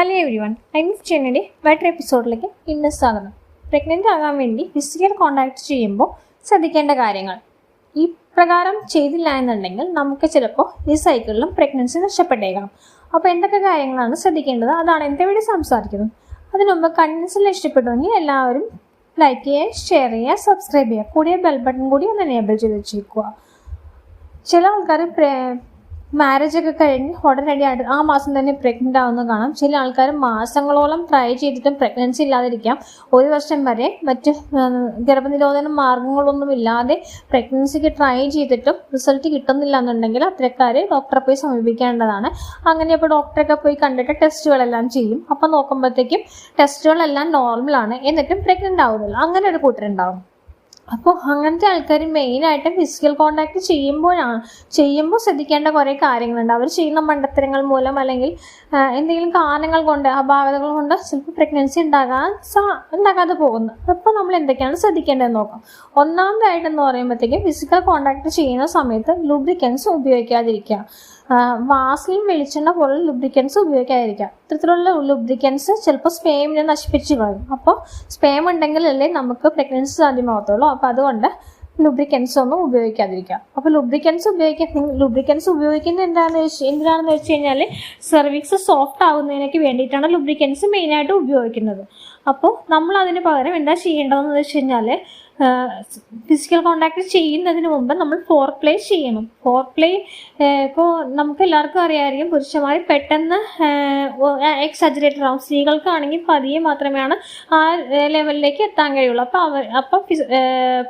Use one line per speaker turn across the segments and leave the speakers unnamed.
Hello everyone I miss ചെന്നൈയുടെ better എപ്പിസോഡിലേക്ക് ഇന്ന് സ്വാഗതം. പ്രഗ്നന്റ് ആകാൻ വേണ്ടി ഫിസിക്കൽ കോണ്ടാക്ട് ചെയ്യുമ്പോൾ ശ്രദ്ധിക്കേണ്ട കാര്യങ്ങൾ. ഈ പ്രകാരം ചെയ്തില്ല എന്നുണ്ടെങ്കിൽ നമുക്ക് ചിലപ്പോൾ ഈ സൈക്കിളിലും പ്രഗ്നൻസി നഷ്ടപ്പെട്ടേക്കാം. അപ്പോൾ എന്തൊക്കെ കാര്യങ്ങളാണ് ശ്രദ്ധിക്കേണ്ടത്? അതാണ് എന്റെ വീട് സംസാരിക്കുന്നത്. അതിനുമുമ്പ് കണ്ടൻസിൽ ഇഷ്ടപ്പെട്ടുവെങ്കിൽ എല്ലാവരും ലൈക്ക് ചെയ്യുക ഷെയർ ചെയ്യുക സബ്സ്ക്രൈബ് ചെയ്യുക. കൂടിയ ബെൽ ബട്ടൺ കൂടി ഒന്ന് എനേബിൾ ചെയ്ത് വെച്ചേക്കുക. ചില ആൾക്കാർ മാരേജ് ഒക്കെ കഴിഞ്ഞ് ഉടനടി അടു ആ മാസം തന്നെ പ്രഗ്നന്റ് ആവുന്ന കാണാം. ചില ആൾക്കാർ മാസങ്ങളോളം ട്രൈ ചെയ്തിട്ടും പ്രഗ്നൻസി ഇല്ലാതിരിക്കാം. ഒരു വർഷം വരെ മറ്റ് ഗർഭനിരോധന മാർഗങ്ങളൊന്നും ഇല്ലാതെ പ്രഗ്നൻസിക്ക് ട്രൈ ചെയ്തിട്ടും റിസൾട്ട് കിട്ടുന്നില്ല എന്നുണ്ടെങ്കിൽ അത്തരക്കാർ ഡോക്ടറെ പോയി സമീപിക്കേണ്ടതാണ്. അങ്ങനെ അപ്പോൾ ഡോക്ടറൊക്കെ പോയി കണ്ടിട്ട് ടെസ്റ്റുകളെല്ലാം ചെയ്യും. അപ്പം നോക്കുമ്പോഴത്തേക്കും ടെസ്റ്റുകളെല്ലാം നോർമലാണ് എന്നിട്ടും പ്രഗ്നന്റ് ആവുന്നില്ല. അങ്ങനെ ഒരു കൂട്ടരുണ്ടാവും. അപ്പോൾ അങ്ങനത്തെ ആൾക്കാർ മെയിനായിട്ട് ഫിസിക്കൽ കോണ്ടാക്ട് ചെയ്യുമ്പോഴാണ് ചെയ്യുമ്പോൾ ശ്രദ്ധിക്കേണ്ട കുറേ കാര്യങ്ങളുണ്ട്. അവർ ചെയ്യുന്ന മണ്ടത്തരങ്ങൾ മൂലം അല്ലെങ്കിൽ എന്തെങ്കിലും കാരണങ്ങൾ കൊണ്ട് അപാകതകൾ കൊണ്ട് ചിലപ്പോൾ പ്രഗ്നൻസി ഉണ്ടാകാൻ സാ ഉണ്ടാകാതെ പോകുന്നു. അപ്പോൾ നമ്മൾ എന്തൊക്കെയാണ് ശ്രദ്ധിക്കേണ്ടതെന്ന് നോക്കാം. ഒന്നാമതായിട്ടെന്ന് പറയുമ്പോഴത്തേക്കും ഫിസിക്കൽ കോണ്ടാക്ട് ചെയ്യുന്ന സമയത്ത് ലൂബ്രിക്കൻസ് ഉപയോഗിക്കാതിരിക്കുക. വാസലിൻ വെളിച്ചെണ്ണ പോലുള്ള ലുബ്രിക്കൻസ് ഉപയോഗിക്കാതിരിക്കാം. ഇത്തരത്തിലുള്ള ലുബ്രിക്കൻസ് ചിലപ്പോൾ സ്പേമിനെ നശിപ്പിച്ചു കളയും. അപ്പോൾ സ്പേം ഉണ്ടെങ്കിലല്ലേ നമുക്ക് പ്രഗ്നൻസി സാധ്യമാകത്തുള്ളൂ അപ്പോൾ അതുകൊണ്ട് ലുബ്രിക്കൻസ് ഒന്നും ഉപയോഗിക്കാതിരിക്കാം. അപ്പോൾ ലുബ്രിക്കൻസ് ഉപയോഗിക്കാൻ ലുബ്രിക്കൻസ് ഉപയോഗിക്കുന്നത് എന്താണെന്ന് വെച്ച് എന്തിനാണെന്ന് വെച്ച് കഴിഞ്ഞാൽ സെർവിക്സ് സോഫ്റ്റ് ആകുന്നതിനൊക്കെ വേണ്ടിയിട്ടാണ് ലുബ്രിക്കൻസ് മെയിനായിട്ട് ഉപയോഗിക്കുന്നത്. അപ്പോൾ നമ്മൾ അതിന് പകരം എന്താ ചെയ്യേണ്ടതെന്ന് വെച്ച് കഴിഞ്ഞാൽ ഫിസിക്കൽ കോണ്ടാക്ട് ചെയ്യുന്നതിന് മുമ്പ് നമ്മൾ ഫോർ പ്ലേ ചെയ്യണം. ഫോർ പ്ലേ ഇപ്പോൾ നമുക്ക് എല്ലാവർക്കും അറിയാമായിരിക്കും പുരുഷന്മാർ പെട്ടെന്ന് എക്സജറേറ്റർ ആവും. സ്ത്രീകൾക്കാണെങ്കിൽ പതിയെ മാത്രമാണ് ആ ലെവലിലേക്ക് എത്താൻ കഴിയുള്ളൂ. അപ്പോൾ അവർ അപ്പം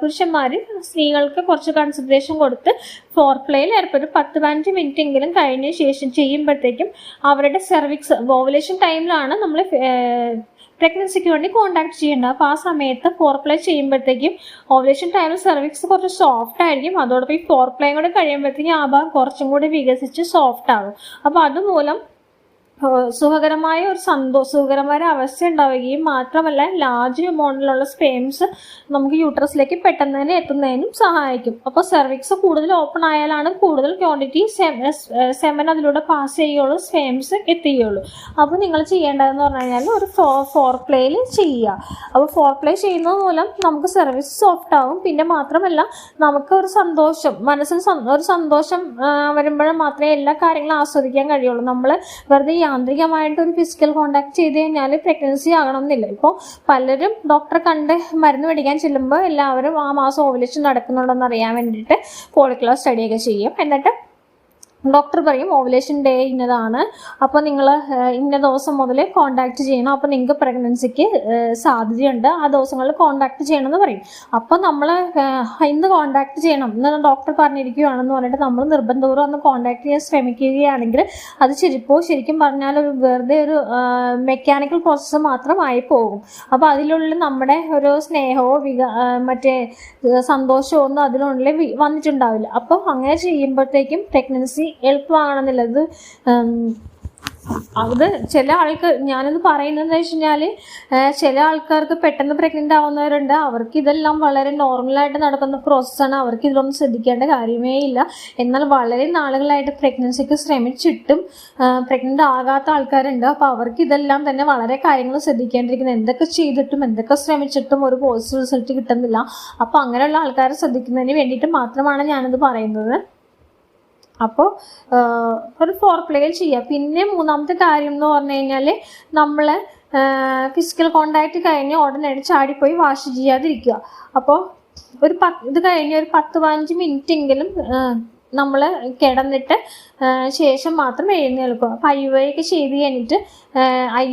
പുരുഷന്മാർ സ്ത്രീകൾക്ക് കുറച്ച് കൺസിഡറേഷൻ കൊടുത്ത് ഫോർ പ്ലേയിൽ ഏർപ്പെടും പത്ത് പതിനഞ്ച് മിനിറ്റ് എങ്കിലും കഴിഞ്ഞ ശേഷം ചെയ്യുമ്പോഴത്തേക്കും അവരുടെ സെർവിക്സ് ഓവുലേഷൻ ടൈമിലാണ് നമ്മൾ പ്രഗ്നൻസിക്ക് വേണ്ടി കോണ്ടാക്ട് ചെയ്യേണ്ടത്. അപ്പോൾ ആ സമയത്ത് ഫോർ പ്ലേ ചെയ്യുമ്പോഴത്തേക്കും ഓവലേഷൻ ടൈമിൽ സെർവിക്സ് കുറച്ച് സോഫ്റ്റ് ആയിരിക്കും. അതോടൊപ്പം ഈ ഫോർ പ്ലേയും കൂടെ കഴിയുമ്പോഴത്തേക്കും ആ ഭാഗം കുറച്ചും കൂടി വികസിച്ച് സോഫ്റ്റ് ആകും അപ്പോൾ അതുമൂലം സുഖകരമായ ഒരു സന്തോഷ സുഖകരമായ ഒരു അവസ്ഥ ഉണ്ടാവുകയും മാത്രമല്ല ലാർജ് എമൗണ്ടിലുള്ള സ്പേംസ് നമുക്ക് യൂട്രസിലേക്ക് പെട്ടെന്ന് തന്നെ എത്തുന്നതിനും സഹായിക്കും. അപ്പോൾ സെർവിക്സ് കൂടുതൽ ഓപ്പൺ ആയാലാണ് കൂടുതൽ ക്വാണ്ടിറ്റി സെമൻ അതിലൂടെ പാസ് ചെയ്യുകയുള്ളൂ സ്പേംസ് എത്തുകയുള്ളൂ. അപ്പോൾ നിങ്ങൾ ചെയ്യേണ്ടതെന്ന് പറഞ്ഞു കഴിഞ്ഞാൽ ഒരു ഫോർ പ്ലേയിൽ ചെയ്യുക. അപ്പോൾ ഫോർ പ്ലേ ചെയ്യുന്നത് മൂലം നമുക്ക് സർവീസ് സോഫ്റ്റ് ആവും. പിന്നെ മാത്രമല്ല നമുക്ക് ഒരു സന്തോഷം മനസ്സിന് ഒരു സന്തോഷം വരുമ്പോഴും മാത്രമേ എല്ലാ കാര്യങ്ങളും ആസ്വദിക്കാൻ കഴിയുള്ളൂ. നമ്മൾ വെറുതെ യാന്ത്രികമായിട്ട് ഒരു ഫിസിക്കൽ കോണ്ടാക്ട് ചെയ്ത് കഴിഞ്ഞാൽ പ്രഗ്നൻസി ആകണം എന്നില്ല ഇപ്പോൾ പലരും ഡോക്ടറെ കണ്ട് മരുന്ന് മേടിക്കാൻ ചെല്ലുമ്പോൾ എല്ലാവരും ആ മാസം ഓവുലേഷൻ നടക്കുന്നുണ്ടെന്ന് അറിയാൻ വേണ്ടിയിട്ട് പോളിക്കുലർ സ്റ്റഡിയൊക്കെ ചെയ്യും. എന്നിട്ട് ഡോക്ടർ പറയും ഓവുലേഷൻ ഡേ ഇന്നതാണ്. അപ്പോൾ നിങ്ങൾ ഇന്ന ദിവസം മുതൽ കോണ്ടാക്ട് ചെയ്യണം. അപ്പോൾ നിങ്ങൾക്ക് പ്രഗ്നൻസിക്ക് സാധ്യതയുണ്ട്. ആ ദിവസങ്ങളിൽ കോണ്ടാക്ട് ചെയ്യണം എന്ന് പറയും അപ്പോൾ നമ്മൾ ഇന്ന് കോണ്ടാക്ട് ചെയ്യണം. ഇന്ന് ഡോക്ടർ പറഞ്ഞിരിക്കുകയാണെന്ന് പറഞ്ഞിട്ട് നമ്മൾ നിർബന്ധപൂർവം ഒന്ന് കോണ്ടാക്ട് ചെയ്യാൻ ശ്രമിക്കുകയാണെങ്കിൽ അത് ശരിപ്പോൾ ശരിക്കും പറഞ്ഞാൽ ഒരു വെറുതെ ഒരു മെക്കാനിക്കൽ പ്രോസസ്സ് മാത്രമായി പോകും. അപ്പോൾ അതിലുള്ള നമ്മുടെ ഒരു സ്നേഹമോ വിക മറ്റേ സന്തോഷമോ ഒന്നും അതിനുള്ളിൽ വന്നിട്ടുണ്ടാവില്ല. അപ്പോൾ അങ്ങനെ ചെയ്യുമ്പോഴത്തേക്കും പ്രഗ്നൻസി എളുപ്പമാകണമെന്നില്ല ഇത് അത് ചില ആൾക്ക് ഞാനത് പറയുന്നത് വെച്ച് കഴിഞ്ഞാൽ ചില ആൾക്കാർക്ക് പെട്ടെന്ന് പ്രഗ്നന്റ് ആവുന്നവരുണ്ട്. അവർക്ക് ഇതെല്ലാം വളരെ നോർമലായിട്ട് നടക്കുന്ന പ്രോസസ്സാണ് അവർക്ക് ഇതിലൊന്നും ശ്രദ്ധിക്കേണ്ട കാര്യമേ ഇല്ല. എന്നാൽ വളരെ നാളുകളായിട്ട് പ്രഗ്നൻസിക്ക് ശ്രമിച്ചിട്ടും പ്രഗ്നന്റ് ആകാത്ത ആൾക്കാരുണ്ട്. അപ്പോൾ അവർക്ക് ഇതെല്ലാം തന്നെ വളരെ കാര്യങ്ങൾ ശ്രദ്ധിക്കേണ്ടിയിരിക്കുന്നത് എന്തൊക്കെ ചെയ്തിട്ടും എന്തൊക്കെ ശ്രമിച്ചിട്ടും ഒരു പോസിറ്റീവ് റിസൾട്ട് കിട്ടുന്നില്ല. അപ്പോൾ അങ്ങനെയുള്ള ആൾക്കാരെ ശ്രദ്ധിക്കുന്നതിന് വേണ്ടിയിട്ട് മാത്രമാണ് ഞാനിത് പറയുന്നത്. അപ്പോൾ ഒരു ഫോർ പ്ലേയിൽ ചെയ്യുക പിന്നെ മൂന്നാമത്തെ കാര്യം എന്ന് പറഞ്ഞു കഴിഞ്ഞാൽ നമ്മൾ ഫിസിക്കൽ കോണ്ടാക്ട് കഴിഞ്ഞ് ഉടനടി ചാടിപ്പോയി വാഷ് ചെയ്യാതിരിക്കുക. അപ്പോൾ ഒരു പത്ത് ഇത് കഴിഞ്ഞ് ഒരു പത്ത് പതിനഞ്ച് മിനിറ്റ് എങ്കിലും നമ്മൾ കിടന്നിട്ട് ശേഷം മാത്രം എഴുന്നേൽക്കുക. അപ്പം ഐ ഒക്കെ ചെയ്ത് കഴിഞ്ഞിട്ട് ഐ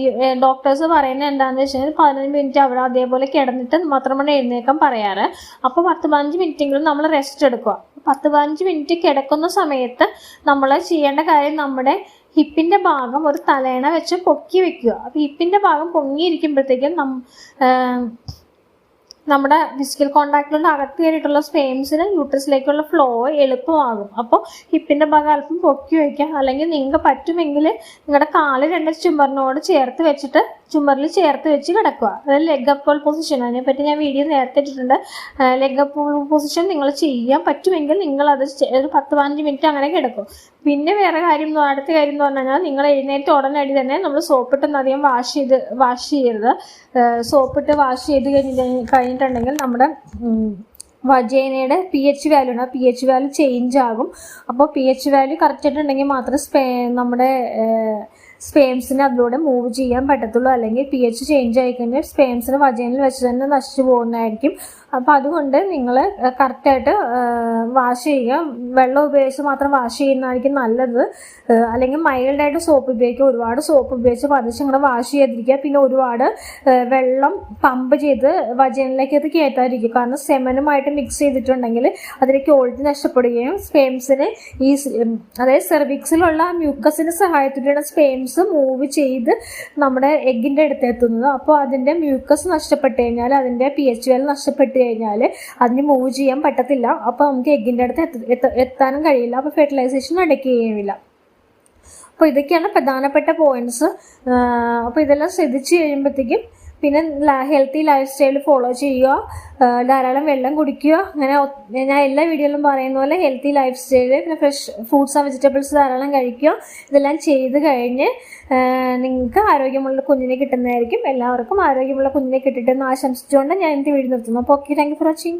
ഡോക്ടേഴ്സ് പറയുന്നത് എന്താണെന്ന് വെച്ച് കഴിഞ്ഞാൽ പതിനഞ്ച് മിനിറ്റ് അവിടെ അതേപോലെ കിടന്നിട്ട് മാത്രമാണ് എഴുന്നേൽക്കാൻ പറയാറ്. അപ്പോൾ പത്ത് പതിനഞ്ച് മിനിറ്റെങ്കിലും നമ്മൾ റെസ്റ്റ് എടുക്കുക. പത്ത് പതിനഞ്ച് മിനിറ്റ് കിടക്കുന്ന സമയത്ത് നമ്മൾ ചെയ്യേണ്ട കാര്യം നമ്മുടെ ഹിപ്പിന്റെ ഭാഗം ഒരു തലേണ വെച്ച് പൊക്കി വെക്കുക. അപ്പോൾ ഹിപ്പിന്റെ ഭാഗം പൊങ്ങിയിരിക്കുമ്പോഴത്തേക്കും നം നമ്മുടെ ഫിസിക്കൽ കോണ്ടാക്റ്റിലുള്ള അകത്ത് കയറിയിട്ടുള്ള സ്പെയിംസിന് യൂട്രസിലേക്കുള്ള ഫ്ലോ എളുപ്പമാകും. അപ്പോൾ ഹിപ്പിന്റെ ഭാഗം അല്പം പൊക്കി വയ്ക്കാം അല്ലെങ്കിൽ നിങ്ങൾക്ക് പറ്റുമെങ്കിൽ നിങ്ങളുടെ കാൽ രണ്ട് ചുമറിനോട് ചേർത്ത് വെച്ചിട്ട് ചുമരിൽ ചേർത്ത് വെച്ച് കിടക്കുക. അതായത് ലെഗ് അപ്പ് പൊസിഷൻ അതിനെപ്പറ്റി ഞാൻ വീഡിയോ നേരത്തെ ഇട്ടിട്ടുണ്ട്. ലെഗ് അപ്പ് പൊസിഷൻ നിങ്ങൾ ചെയ്യാൻ പറ്റുമെങ്കിൽ നിങ്ങൾ അത് ഒരു പത്ത് പതിനഞ്ച് മിനിറ്റ് അങ്ങനെ കിടക്കും. പിന്നെ വേറെ കാര്യം അടുത്ത കാര്യം എന്ന് പറഞ്ഞു കഴിഞ്ഞാൽ നിങ്ങൾ എഴുന്നേറ്റ് ഉടനടി തന്നെ നമ്മൾ സോപ്പിട്ടൊന്നും അധികം വാഷ് ചെയ്ത് വാഷ് ചെയ്യരുത്. സോപ്പിട്ട് വാഷ് ചെയ്ത് കഴിഞ്ഞ് കഴിഞ്ഞിട്ടുണ്ടെങ്കിൽ നമ്മുടെ വജേനയുടെ പി എച്ച് വാല്യൂ ഉണ്ട്. ആ പി എച്ച് വാല്യൂ ചേഞ്ച് ആകും. അപ്പോൾ പി എച്ച് വാല്യൂ കറക്റ്റ് ആയിട്ടുണ്ടെങ്കിൽ മാത്രമേ നമ്മുടെ സ്പേംസിന് അതിലൂടെ മൂവ് ചെയ്യാൻ പറ്റത്തുള്ളൂ. അല്ലെങ്കിൽ പി എച്ച് ചേഞ്ച് ആയി കഴിഞ്ഞാൽ സ്പേംസിന് വജനിൽ വെച്ച് തന്നെ നശിച്ചു പോകുന്നതായിരിക്കും. അപ്പോൾ അതുകൊണ്ട് നിങ്ങൾ കറക്റ്റായിട്ട് വാഷ് ചെയ്യുക. വെള്ളം ഉപയോഗിച്ച് മാത്രം വാഷ് ചെയ്യുന്നതായിരിക്കും നല്ലത്. അല്ലെങ്കിൽ മൈൽഡായിട്ട് സോപ്പ് ഉപയോഗിക്കുക. ഒരുപാട് സോപ്പ് ഉപയോഗിച്ച് പതിച്ച് നിങ്ങൾ വാഷ് ചെയ്തിരിക്കുക പിന്നെ ഒരുപാട് വെള്ളം പമ്പ് ചെയ്ത് വജനിലേക്ക് അത് കയറ്റാതിരിക്കുക കാരണം സെമനുമായിട്ട് മിക്സ് ചെയ്തിട്ടുണ്ടെങ്കിൽ അതിന്റെ ക്വാളിറ്റി നഷ്ടപ്പെടുകയും സ്പേംസിന് ഈ അതായത് സെർവിക്സിലുള്ള മ്യൂക്കസിന്റെ സഹായത്തിലൂടെ സ്പേംസ് മൂവ് ചെയ്ത് നമ്മുടെ എഗ്ഗിന്റെ അടുത്ത് എത്തുന്നത് അപ്പോൾ അതിന്റെ മ്യൂക്കസ് നഷ്ടപ്പെട്ട് കഴിഞ്ഞാൽ അതിന്റെ പി എച്ച് വെൽ നഷ്ടപ്പെട്ട് കഴിഞ്ഞാൽ അതിന് മൂവ് ചെയ്യാൻ പറ്റത്തില്ല. അപ്പോൾ നമുക്ക് എഗ്ഗിന്റെ അടുത്ത് എത്ത- എത്ത- എത്താനും കഴിയില്ല. അപ്പോൾ ഫെർട്ടിലൈസേഷൻ നടക്കുകയുമില്ല അപ്പോൾ ഇതൊക്കെയാണ് പ്രധാനപ്പെട്ട പോയിന്റ്സ് അപ്പോൾ ഇതെല്ലാം ശ്രദ്ധിച്ച് കഴിയുമ്പോഴത്തേക്കും പിന്നെ ഹെൽത്തി ലൈഫ് സ്റ്റൈൽ ഫോളോ ചെയ്യുക ധാരാളം വെള്ളം കുടിക്കുക അങ്ങനെ ഞാൻ എല്ലാ വീഡിയോയിലും പറയുന്ന പോലെ ഹെൽത്തി ലൈഫ് സ്റ്റൈൽ പിന്നെ ഫ്രഷ് ഫ്രൂട്ട്സ് ആൻഡ് വെജിറ്റബിൾസ് ധാരാളം കഴിക്കുക ഇതെല്ലാം ചെയ്ത് കഴിഞ്ഞ് നിങ്ങൾക്ക് ആരോഗ്യമുള്ള കുഞ്ഞിനെ കിട്ടുന്നതായിരിക്കും. എല്ലാവർക്കും ആരോഗ്യമുള്ള കുഞ്ഞിനെ കിട്ടിട്ടെന്ന് ആശംസിച്ചുകൊണ്ട് ഞാൻ എന്റെ വീഡിയോ നിർത്തുന്നു. അപ്പോൾ okay thank you for watching